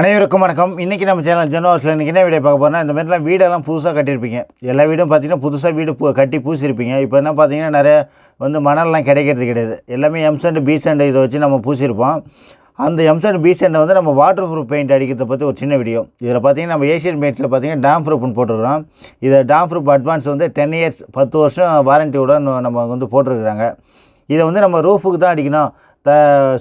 அனைவருக்கும் வணக்கம். இன்றைக்கி நம்ம சேனல் ஜென்வாஸில் இன்றைக்கி என்ன வீடியோ பார்க்க போகிறோம்னா இந்த மாதிரிலாம் வீடெல்லாம் புதுசாக கட்டியிருப்பீங்க. எல்லா வீடும் பார்த்தீங்கன்னா புதுசாக வீடு பூ கட்டி பூசியிருப்பீங்க. இப்போ என்ன பார்த்தீங்கன்னா நிறைய வந்து மணல்லாம் கிடைக்கிறது கிடையாது. எல்லாமே எம்சண்ட் பீசண்ட் இதை வச்சு நம்ம பூசியிருப்போம். அந்த எம்சண்ட் பீசண்டை வந்து நம்ம வாட்டர் ப்ரூஃப் பெயிண்ட் அடிக்கிறத பற்றி ஒரு சின்ன வீடியோ. இதில் பார்த்தீங்கன்னா நம்ம ஏஷியன் பெயிண்ட்ஸில் பார்த்தீங்கன்னா டேம் ப்ரூஃப்னு போட்டிருக்கிறோம். இதை டேம் ப்ரூஃப் அட்வான்ஸ் வந்து டென் இயர்ஸ் பத்து வருஷம் வாரண்ட்டியோட நம்ம வந்து போட்டிருக்கிறாங்க. இதை வந்து நம்ம ரூஃபுக்கு தான் அடிக்கணும். த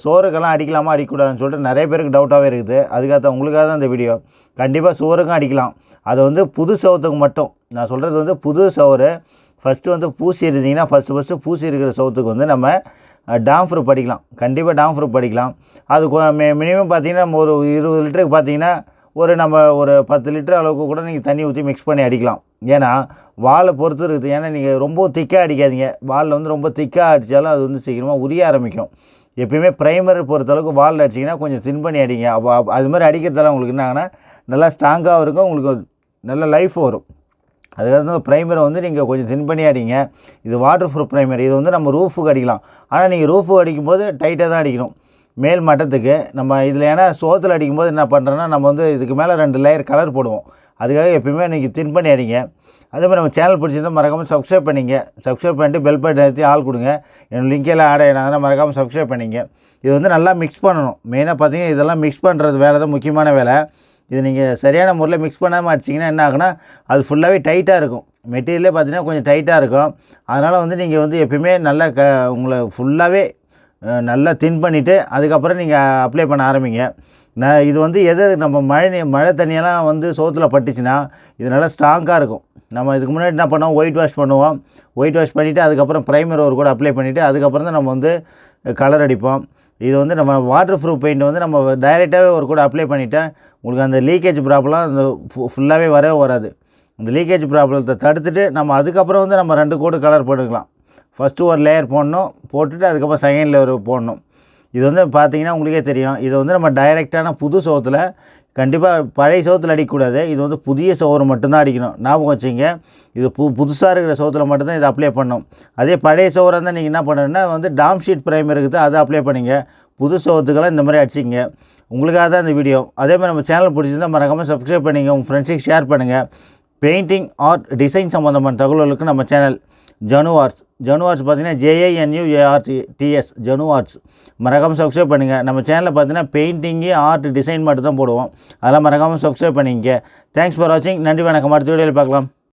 சோறுக்கெல்லாம் அடிக்கலாமா? அடிக்கக்கூடாதுன்னு சொல்லிட்டு நிறைய பேருக்கு டவுட்டாகவே இருக்குது. அதுக்காக தான் உங்களுக்காக தான் இந்த வீடியோ கண்டிப்பாக சோறுக்கும் அடிக்கலாம். அது வந்து புது சவுத்துக்கு மட்டும். நான் சொல்கிறது வந்து புது சோறு. ஃபஸ்ட்டு வந்து பூசி இருந்தீங்கன்னா ஃபஸ்ட்டு ஃபஸ்ட்டு பூசி இருக்கிற சவுத்துக்கு வந்து நம்ம டாம் ப்ரூஃப் படிக்கலாம். கண்டிப்பாக டாம் படிக்கலாம். அது மினிமம் பார்த்திங்கன்னா நம்ம ஒரு இருபது லிட்டருக்கு பார்த்தீங்கன்னா ஒரு நம்ம ஒரு பத்து லிட்டர் அளவுக்கு கூட நீங்கள் தண்ணி ஊற்றி மிக்ஸ் பண்ணி அடிக்கலாம். ஏன்னா வாலை பொறுத்து இருக்குது. ஏன்னா நீங்கள் ரொம்ப திக்காக அடிக்காதீங்க. வாலில் வந்து ரொம்ப திக்காக அடித்தாலும் அது வந்து சீக்கிரமாக உரிய ஆரம்பிக்கும். எப்பயுமே ப்ரைமரை பொறுத்தளவுக்கு வாலில் அடிச்சிங்கன்னா கொஞ்சம் தின் பண்ணி அடிங்க. அப்போ அது மாதிரி அடிக்கிறதால உங்களுக்கு என்னாங்கன்னா நல்லா ஸ்ட்ராங்காகவும் இருக்கும் உங்களுக்கு நல்ல லைஃப் வரும். அதுக்காக வந்து ப்ரைமரை வந்து நீங்கள் கொஞ்சம் தின் பண்ணி அடிங்க. இது வாட்டர் ப்ரூஃப் ப்ரைமர் இது வந்து நம்ம ரூஃபுக்கு அடிக்கலாம். ஆனால் நீங்கள் ரூஃபுக்கு அடிக்கும்போது டைட்டாக தான் அடிக்கணும். மேல் மட்டத்துக்கு நம்ம இதில் ஏன்னா சோத்தில் அடிக்கும்போது என்ன பண்ணுறோன்னா நம்ம வந்து இதுக்கு மேலே ரெண்டு லேயர் கலர் போடுவோம். அதுக்காக எப்பயுமே நீங்கள் தின் பண்ணி அடிங்க. அதே மாதிரி நம்ம சேனல் பிடிச்சிருந்தால் மறக்காமல் சப்ஸ்கிரைப் பண்ணிங்க. சப்ஸ்கிரைப் பண்ணிட்டு பெல் பட்டன் நிறுத்தி ஆள் கொடுங்க. என்னோட லிங்கெல்லாம் ஆட் ஆகினாங்கன்னா மறக்காமல் சப்ஸ்கிரைப் பண்ணிங்க. இது வந்து நல்லா மிக்ஸ் பண்ணணும். மெயினாக பார்த்தீங்கன்னா இதெல்லாம் மிக்ஸ் பண்ணுறது வேலை தான் முக்கியமான வேலை. இது நீங்கள் சரியான முறையில் மிக்ஸ் பண்ணாமல் அடிச்சிங்கன்னா என்ன ஆகுனா அது ஃபுல்லாகவே டைட்டாக இருக்கும். மெட்டீரியலே பார்த்தீங்கன்னா கொஞ்சம் டைட்டாக இருக்கும். அதனால் வந்து நீங்கள் வந்து எப்பயுமே நல்லா க உங்களை ஃபுல்லாகவே நல்லா தின் பண்ணிவிட்டு அதுக்கப்புறம் நீங்கள் அப்ளை பண்ண ஆரம்பிங்க. நான் இது வந்து எது நம்ம மழை நீ- மழை தண்ணியெல்லாம் வந்து சோத்தில் பட்டுச்சுன்னா இது நல்லா ஸ்ட்ராங்காக இருக்கும். நம்ம இதுக்கு முன்னாடி என்ன பண்ணுவோம் ஒயிட் வாஷ் பண்ணுவோம். ஒயிட் வாஷ் பண்ணிவிட்டு அதுக்கப்புறம் ப்ரைமர் ஒரு கூட அப்ளை பண்ணிவிட்டு அதுக்கப்புறம் தான் நம்ம வந்து கலர் அடிப்போம். இது வந்து நம்ம வாட்டர் ப்ரூஃப் பெயிண்ட் வந்து நம்ம டைரெக்டாகவே ஒரு கூட அப்ளை பண்ணிட்டா உங்களுக்கு அந்த லீக்கேஜ் ப்ராப்ளம் அந்த ஃபுல்லாகவே வரவே வராது. அந்த லீக்கேஜ் ப்ராப்ளத்தை தடுத்துட்டு நம்ம அதுக்கப்புறம் வந்து நம்ம ரெண்டு கோடு கலர் போட்டுக்கலாம். ஃபஸ்ட்டு ஒரு லேயர் போடணும் போட்டுட்டு அதுக்கப்புறம் செகண்ட் லேயர் போடணும். இது வந்து பார்த்தீங்கன்னா உங்களுக்கே தெரியும். இதை வந்து நம்ம டைரெக்டான புது சோத்தில் கண்டிப்பாக பழைய சோத்தில் அடிக்கக்கூடாது. இது வந்து புதிய சோறு மட்டும்தான் அடிக்கணும். ஞாபகம் வச்சுங்க இது பு புதுசாக இருக்கிற சோத்தில் மட்டும்தான் இதை அப்ளை பண்ணணும். அதே பழைய சோறாக இருந்தால் நீங்கள் என்ன பண்ணணுன்னா வந்து டாம் ஷீட் ப்ரைமர் இருக்குது அதை அப்ளை பண்ணுங்கள் புது சோத்துக்கெல்லாம் இந்த மாதிரி அடிச்சிங்க உங்களுக்காக தான் இந்த வீடியோ அதே மாதிரி நம்ம சேனல் பிடிச்சிருந்தா மறக்காமல் சப்ஸ்கிரைப் பண்ணிங்க உங்கள் ஃப்ரெண்ட்ஸுக்கு ஷேர் பண்ணுங்கள் பெயிண்டிங் ஆர்ட் டிசைன் சம்மந்தமான தகவல்களுக்கு நம்ம சேனல் ஜனுவார்ட்ஸ் ஜனுவார்ட்ஸ் பார்த்தீங்கன்னா ஜேஏஎன்யூஏஆர்டி டிஎஸ் ஜனுவார்ட்ஸ் மறக்காமல் சப்ஸ்கிரைப் பண்ணுங்கள் நம்ம சேனலில் பார்த்தீங்கன்னா பெயிண்டிங்கு ஆர்ட் டிசைன் மட்டும் தான் போடுவோம். அதெல்லாம் மறக்காமல் சப்ஸ்கிரைப் பண்ணிங்க தேங்க்ஸ் ஃபார் வாட்சிங் நன்றி வணக்கம். அடுத்த வீடியோவில் பார்க்கலாம்.